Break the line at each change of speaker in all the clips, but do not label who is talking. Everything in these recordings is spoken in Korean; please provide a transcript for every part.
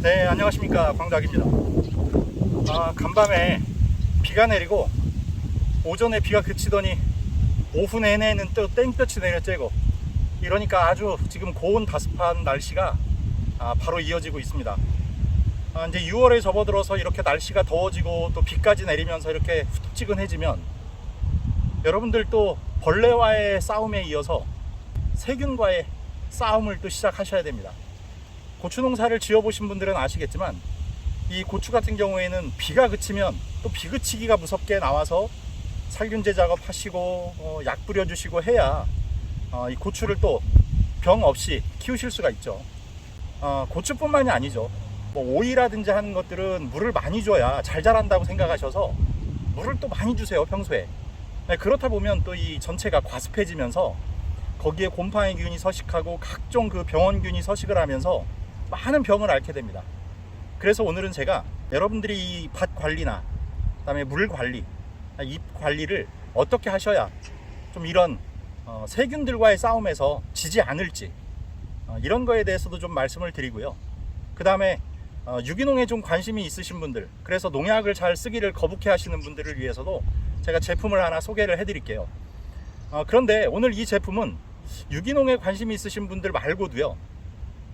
네, 안녕하십니까. 광덕입니다. 아, 간밤에 비가 내리고 오전에 비가 그치더니 오후 내내는 또 땡볕이 내려쬐고 이러니까 아주 지금 고온 다습한 날씨가 아, 바로 이어지고 있습니다. 아, 이제 6월에 접어들어서 이렇게 날씨가 더워지고 또 비까지 내리면서 이렇게 후텁지근해지면 여러분들 또 벌레와의 싸움에 이어서 세균과의 싸움을 또 시작하셔야 됩니다. 고추 농사를 지어보신 분들은 아시겠지만 이 고추 같은 경우에는 비가 그치면 또 비그치기가 무섭게 나와서 살균제 작업하시고 어, 약 뿌려주시고 해야 어, 이 고추를 또 병 없이 키우실 수가 있죠. 어, 고추뿐만이 아니죠. 뭐 오이라든지 하는 것들은 물을 많이 줘야 잘 자란다고 생각하셔서 물을 또 많이 주세요 평소에. 네, 그렇다 보면 또 이 전체가 과습해지면서 거기에 곰팡이균이 서식하고 각종 그 병원균이 서식을 하면서 많은 병을 앓게 됩니다. 그래서 오늘은 제가 여러분들이 이 밭 관리나 그다음에 물 관리, 잎 관리를 어떻게 하셔야 좀 이런 어, 세균들과의 싸움에서 지지 않을지 어, 이런 거에 대해서도 좀 말씀을 드리고요. 그 다음에 어, 유기농에 좀 관심이 있으신 분들, 그래서 농약을 잘 쓰기를 거북해 하시는 분들을 위해서도 제가 제품을 하나 소개를 해드릴게요. 어, 그런데 오늘 이 제품은 유기농에 관심이 있으신 분들 말고도요.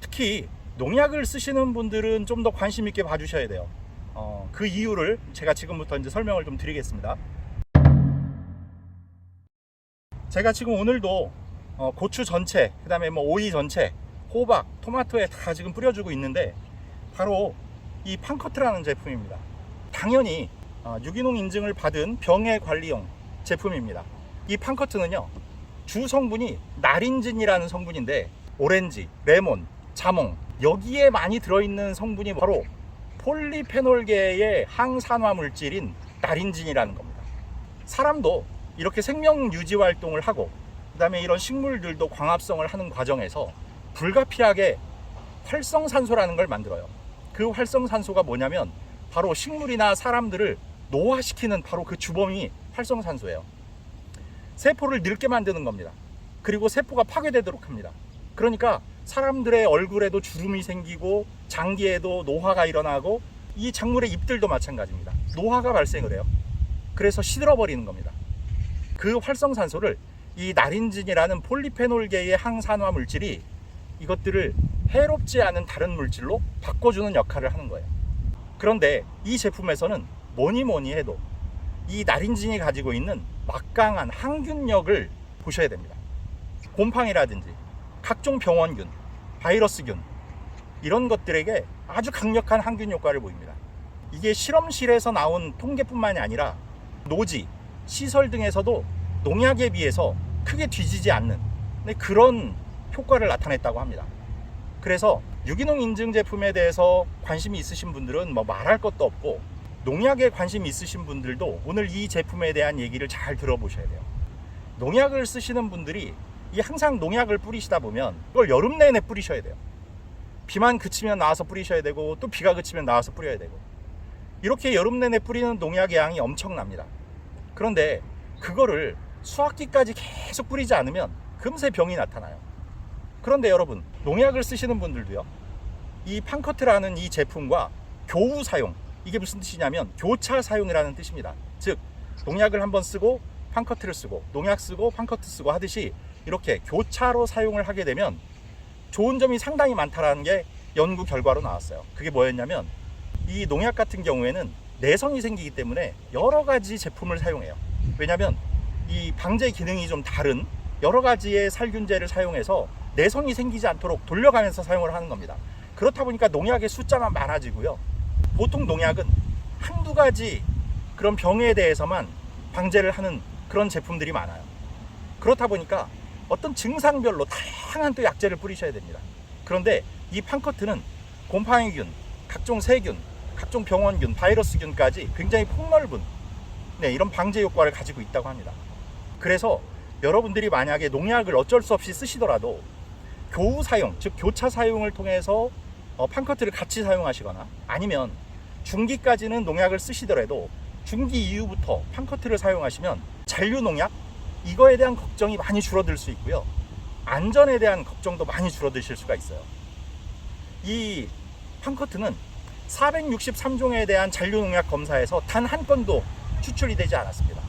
특히 농약을 쓰시는 분들은 좀 더 관심 있게 봐주셔야 돼요. 어, 그 이유를 제가 지금부터 이제 설명을 좀 드리겠습니다. 제가 지금 오늘도 어, 고추 전체, 그 다음에 뭐 오이 전체, 호박, 토마토에 다 지금 뿌려주고 있는데 바로 이 판커트라는 제품입니다. 당연히 어, 유기농 인증을 받은 병해 관리용 제품입니다. 이 판커트는요 주 성분이 나린진이라는 성분인데 오렌지, 레몬, 자몽 여기에 많이 들어있는 성분이 바로 폴리페놀계의 항산화 물질인 나린진이라는 겁니다. 사람도 이렇게 생명 유지 활동을 하고 그다음에 이런 식물들도 광합성을 하는 과정에서 불가피하게 활성산소라는 걸 만들어요. 그 활성산소가 뭐냐면 바로 식물이나 사람들을 노화시키는 바로 그 주범이 활성산소예요. 세포를 늙게 만드는 겁니다. 그리고 세포가 파괴되도록 합니다. 그러니까 사람들의 얼굴에도 주름이 생기고 장기에도 노화가 일어나고 이 작물의 잎들도 마찬가지입니다. 노화가 발생을 해요. 그래서 시들어버리는 겁니다. 그 활성산소를 이 나린진이라는 폴리페놀계의 항산화 물질이 이것들을 해롭지 않은 다른 물질로 바꿔주는 역할을 하는 거예요. 그런데 이 제품에서는 뭐니 뭐니 해도 이 나린진이 가지고 있는 막강한 항균력을 보셔야 됩니다. 곰팡이라든지 각종 병원균, 바이러스균 이런 것들에게 아주 강력한 항균 효과를 보입니다. 이게 실험실에서 나온 통계뿐만이 아니라 노지, 시설 등에서도 농약에 비해서 크게 뒤지지 않는 네, 그런 효과를 나타냈다고 합니다. 그래서 유기농 인증 제품에 대해서 관심이 있으신 분들은 뭐 말할 것도 없고 농약에 관심 있으신 분들도 오늘 이 제품에 대한 얘기를 잘 들어보셔야 돼요. 농약을 쓰시는 분들이 이 항상 농약을 뿌리시다 보면 이걸 여름 내내 뿌리셔야 돼요. 비만 그치면 나와서 뿌리셔야 되고 또 비가 그치면 나와서 뿌려야 되고 이렇게 여름 내내 뿌리는 농약의 양이 엄청납니다. 그런데 그거를 수학기까지 계속 뿌리지 않으면 금세 병이 나타나요. 그런데 여러분 농약을 쓰시는 분들도요. 이 판커트라는 이 제품과 교우 사용 이게 무슨 뜻이냐면 교차 사용이라는 뜻입니다. 즉 농약을 한번 쓰고 판커트를 쓰고 농약 쓰고 판커트 쓰고 하듯이 이렇게 교차로 사용을 하게 되면 좋은 점이 상당히 많다라는 게 연구 결과로 나왔어요. 그게 뭐였냐면 이 농약 같은 경우에는 내성이 생기기 때문에 여러 가지 제품을 사용해요. 왜냐하면 이 방제 기능이 좀 다른 여러 가지의 살균제를 사용해서 내성이 생기지 않도록 돌려가면서 사용을 하는 겁니다. 그렇다 보니까 농약의 숫자만 많아지고요. 보통 농약은 한두 가지 그런 병에 대해서만 방제를 하는 그런 제품들이 많아요. 그렇다 보니까 어떤 증상별로 다양한 또 약제를 뿌리셔야 됩니다. 그런데 이 판커트는 곰팡이균, 각종 세균, 각종 병원균, 바이러스균까지 굉장히 폭넓은 네, 이런 방제 효과를 가지고 있다고 합니다. 그래서 여러분들이 만약에 농약을 어쩔 수 없이 쓰시더라도 교우 사용, 즉 교차 사용을 통해서 어, 판커트를 같이 사용하시거나 아니면 중기까지는 농약을 쓰시더라도 중기 이후부터 판커트를 사용하시면 잔류 농약 이거에 대한 걱정이 많이 줄어들 수 있고요. 안전에 대한 걱정도 많이 줄어드실 수가 있어요. 이 판커트는 463종에 대한 잔류농약 검사에서 단 한 건도 추출이 되지 않았습니다.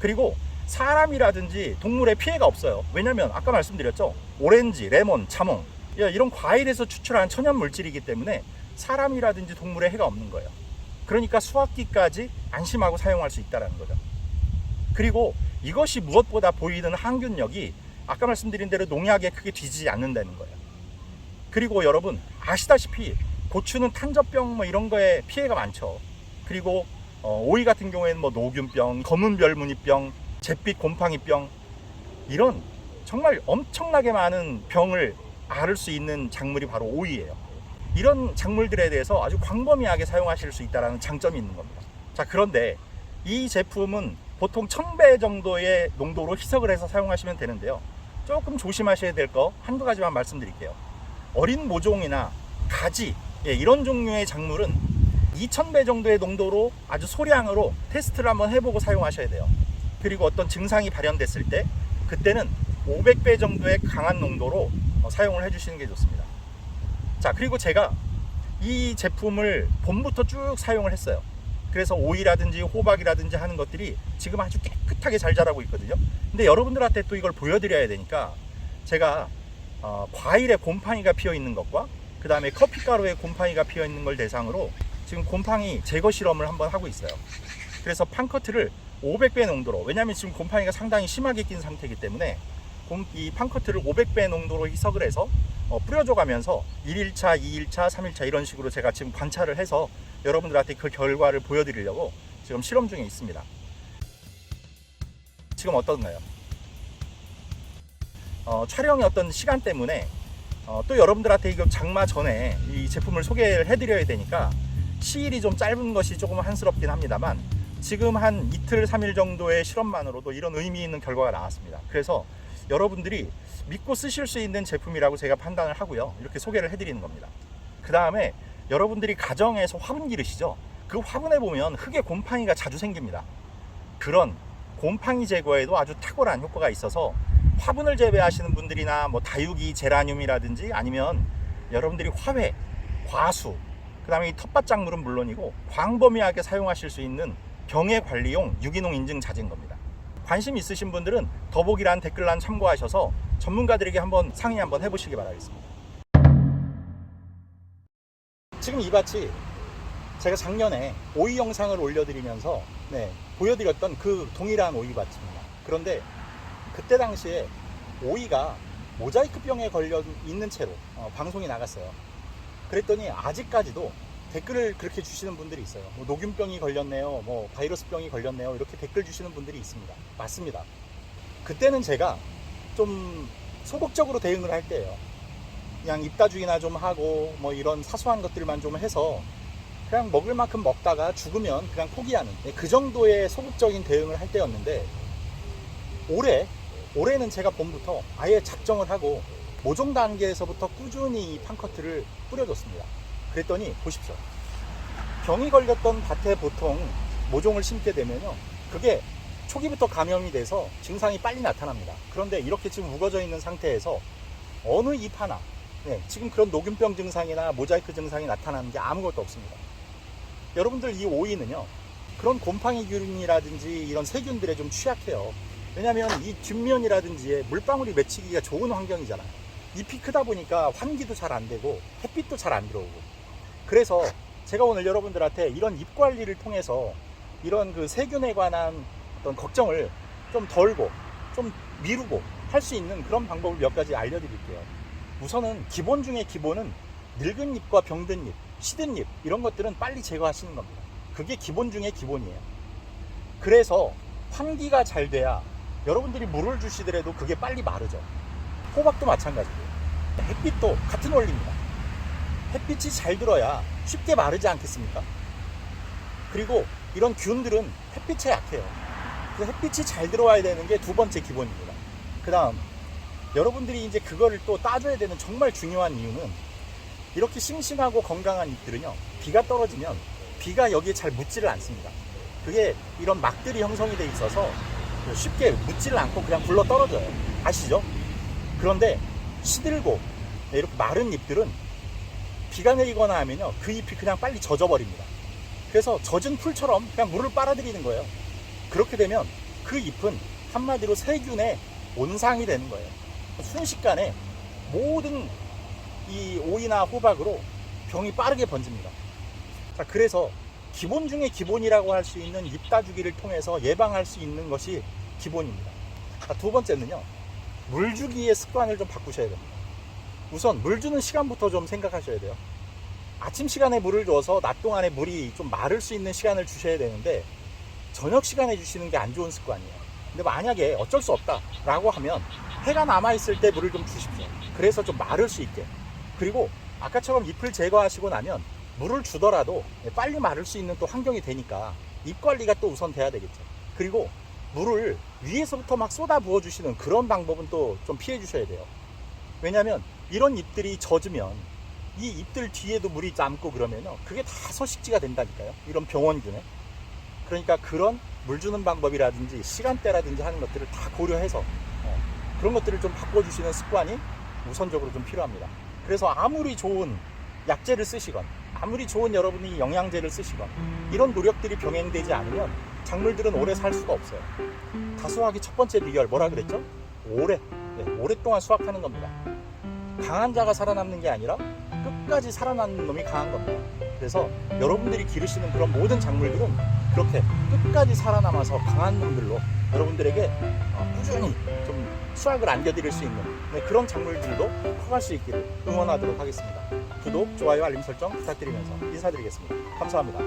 그리고 사람이라든지 동물에 피해가 없어요. 왜냐면 아까 말씀드렸죠. 오렌지, 레몬, 자몽 야, 이런 과일에서 추출한 천연 물질이기 때문에 사람이라든지 동물에 해가 없는 거예요. 그러니까 수확기까지 안심하고 사용할 수 있다는 거죠. 그리고 이것이 무엇보다 보이는 항균력이 아까 말씀드린 대로 농약에 크게 뒤지지 않는다는 거예요. 그리고 여러분 아시다시피 고추는 탄저병 뭐 이런 거에 피해가 많죠. 그리고 어, 오이 같은 경우에는 뭐 노균병, 검은 별무늬병, 잿빛 곰팡이병 이런 정말 엄청나게 많은 병을 앓을 수 있는 작물이 바로 오이예요. 이런 작물들에 대해서 아주 광범위하게 사용하실 수 있다는 장점이 있는 겁니다. 자, 그런데 이 제품은 보통 1000배 정도의 농도로 희석을 해서 사용하시면 되는데요. 조금 조심하셔야 될 거 한두 가지만 말씀드릴게요. 어린 모종이나 가지, 예, 이런 종류의 작물은 2000배 정도의 농도로 아주 소량으로 테스트를 한번 해보고 사용하셔야 돼요. 그리고 어떤 증상이 발현됐을 때 그때는 500배 정도의 강한 농도로 어, 사용을 해주시는 게 좋습니다. 자, 그리고 제가 이 제품을 봄부터 쭉 사용을 했어요. 그래서 오이라든지 호박이라든지 하는 것들이 지금 아주 깨끗하게 잘 자라고 있거든요. 근데 여러분들한테 또 이걸 보여드려야 되니까 제가 어, 과일에 곰팡이가 피어 있는 것과 그 다음에 커피가루에 곰팡이가 피어 있는 걸 대상으로 지금 곰팡이 제거 실험을 한번 하고 있어요. 그래서 판커트를 500배 농도로 왜냐하면 지금 곰팡이가 상당히 심하게 낀 상태이기 때문에 곰- 이 판커트를 500배 농도로 희석을 해서 어, 뿌려줘가면서 1일차, 2일차, 3일차 이런 식으로 제가 지금 관찰을 해서 여러분들한테 그 결과를 보여드리려고 지금 실험 중에 있습니다. 지금 어떤가요? 어, 촬영의 어떤 시간 때문에 어, 또 여러분들한테 이거 장마 전에 이 제품을 소개를 해드려야 되니까 시일이 좀 짧은 것이 조금 한스럽긴 합니다만 지금 한 이틀, 3일 정도의 실험만으로도 이런 의미 있는 결과가 나왔습니다. 그래서 여러분들이 믿고 쓰실 수 있는 제품이라고 제가 판단을 하고요. 이렇게 소개를 해드리는 겁니다. 그 다음에 여러분들이 가정에서 화분 기르시죠? 그 화분에 보면 흙에 곰팡이가 자주 생깁니다. 그런 곰팡이 제거에도 아주 탁월한 효과가 있어서 화분을 재배하시는 분들이나 뭐 다육이 제라늄이라든지 아니면 여러분들이 화훼, 과수, 그 다음에 이 텃밭 작물은 물론이고 광범위하게 사용하실 수 있는 병해 관리용 유기농 인증 자재인 겁니다. 관심 있으신 분들은 더보기란 댓글란 참고하셔서 전문가들에게 한번 상의 한번 해보시기 바라겠습니다. 지금 이 밭이 제가 작년에 오이 영상을 올려드리면서 네, 보여드렸던 그 동일한 오이 밭입니다. 그런데 그때 당시에 오이가 모자이크병에 걸려 있는 채로 어, 방송이 나갔어요. 그랬더니 아직까지도 댓글을 그렇게 주시는 분들이 있어요. 뭐 녹균병이 걸렸네요. 뭐 바이러스병이 걸렸네요. 이렇게 댓글 주시는 분들이 있습니다. 맞습니다. 그때는 제가 좀 소극적으로 대응을 할 때예요. 그냥 입다죽이나 좀 하고 뭐 이런 사소한 것들만 좀 해서 그냥 먹을 만큼 먹다가 죽으면 그냥 포기하는 네, 그 정도의 소극적인 대응을 할 때였는데 올해 올해는 제가 봄부터 아예 작정을 하고 모종 단계에서부터 꾸준히 이 판커트를 뿌려줬습니다. 그랬더니 보십시오. 병이 걸렸던 밭에 보통 모종을 심게 되면요. 그게 초기부터 감염이 돼서 증상이 빨리 나타납니다. 그런데 이렇게 지금 우거져 있는 상태에서 어느 잎 하나, 네, 지금 그런 녹균병 증상이나 모자이크 증상이 나타나는 게 아무것도 없습니다. 여러분들 이 오이는요, 그런 곰팡이 균이라든지 이런 세균들에 좀 취약해요. 왜냐하면 이 뒷면이라든지 물방울이 맺히기가 좋은 환경이잖아요. 잎이 크다 보니까 환기도 잘 안 되고 햇빛도 잘 안 들어오고. 그래서 제가 오늘 여러분들한테 이런 잎 관리를 통해서 이런 그 세균에 관한 어떤 걱정을 좀 덜고 좀 미루고 할 수 있는 그런 방법을 몇 가지 알려드릴게요. 우선은 기본 중에 기본은 늙은 잎과 병든 잎, 시든 잎 이런 것들은 빨리 제거하시는 겁니다. 그게 기본 중에 기본이에요. 그래서 환기가 잘 돼야 여러분들이 물을 주시더라도 그게 빨리 마르죠. 호박도 마찬가지고요. 햇빛도 같은 원리입니다. 햇빛이 잘 들어야 쉽게 마르지 않겠습니까? 그리고 이런 균들은 햇빛에 약해요. 그래서 햇빛이 잘 들어와야 되는 게 두 번째 기본입니다. 그 다음, 여러분들이 이제 그거를 또 따줘야 되는 정말 중요한 이유는 이렇게 싱싱하고 건강한 잎들은요, 비가 떨어지면 비가 여기에 잘 묻지를 않습니다. 그게 이런 막들이 형성이 돼 있어서 쉽게 묻지를 않고 그냥 굴러 떨어져요. 아시죠? 그런데 시들고 이렇게 마른 잎들은 비가 내리거나 하면요 그 잎이 그냥 빨리 젖어버립니다. 그래서 젖은 풀처럼 그냥 물을 빨아들이는 거예요. 그렇게 되면 그 잎은 한마디로 세균의 온상이 되는 거예요. 순식간에 모든 이 오이나 호박으로 병이 빠르게 번집니다. 자, 그래서 기본 중에 기본이라고 할 수 있는 잎 따주기를 통해서 예방할 수 있는 것이 기본입니다. 자, 두 번째는요, 물 주기의 습관을 좀 바꾸셔야 됩니다. 우선 물 주는 시간부터 좀 생각하셔야 돼요. 아침 시간에 물을 줘서 낮 동안에 물이 좀 마를 수 있는 시간을 주셔야 되는데 저녁 시간에 주시는 게 안 좋은 습관이에요. 근데 만약에 어쩔 수 없다라고 하면 해가 남아 있을 때 물을 좀 주십시오. 그래서 좀 마를 수 있게. 그리고 아까처럼 잎을 제거하시고 나면 물을 주더라도 빨리 마를 수 있는 또 환경이 되니까 잎 관리가 또 우선 돼야 되겠죠. 그리고 물을 위에서부터 막 쏟아 부어 주시는 그런 방법은 또 좀 피해 주셔야 돼요. 왜냐하면 이런 잎들이 젖으면 이 잎들 뒤에도 물이 남고 그러면요 그게 다 서식지가 된다니까요. 이런 병원균에. 그러니까 그런 물 주는 방법이라든지 시간대라든지 하는 것들을 다 고려해서 어, 그런 것들을 좀 바꿔주시는 습관이 우선적으로 좀 필요합니다. 그래서 아무리 좋은 약재를 쓰시건 아무리 좋은 여러분이 영양제를 쓰시건 이런 노력들이 병행되지 않으면 작물들은 오래 살 수가 없어요. 다수하기 첫 번째 비결 뭐라 그랬죠? 오래 네, 오랫동안 수확하는 겁니다. 강한 자가 살아남는 게 아니라 끝까지 살아남는 놈이 강한 겁니다. 그래서 여러분들이 기르시는 그런 모든 작물들은 그렇게 끝까지 살아남아서 강한 놈들로 여러분들에게 어, 꾸준히 좀 수확을 안겨드릴 수 있는 네, 그런 작물들도 커갈 수 있기를 응원하도록 하겠습니다. 구독, 좋아요, 알림 설정 부탁드리면서 인사드리겠습니다. 감사합니다.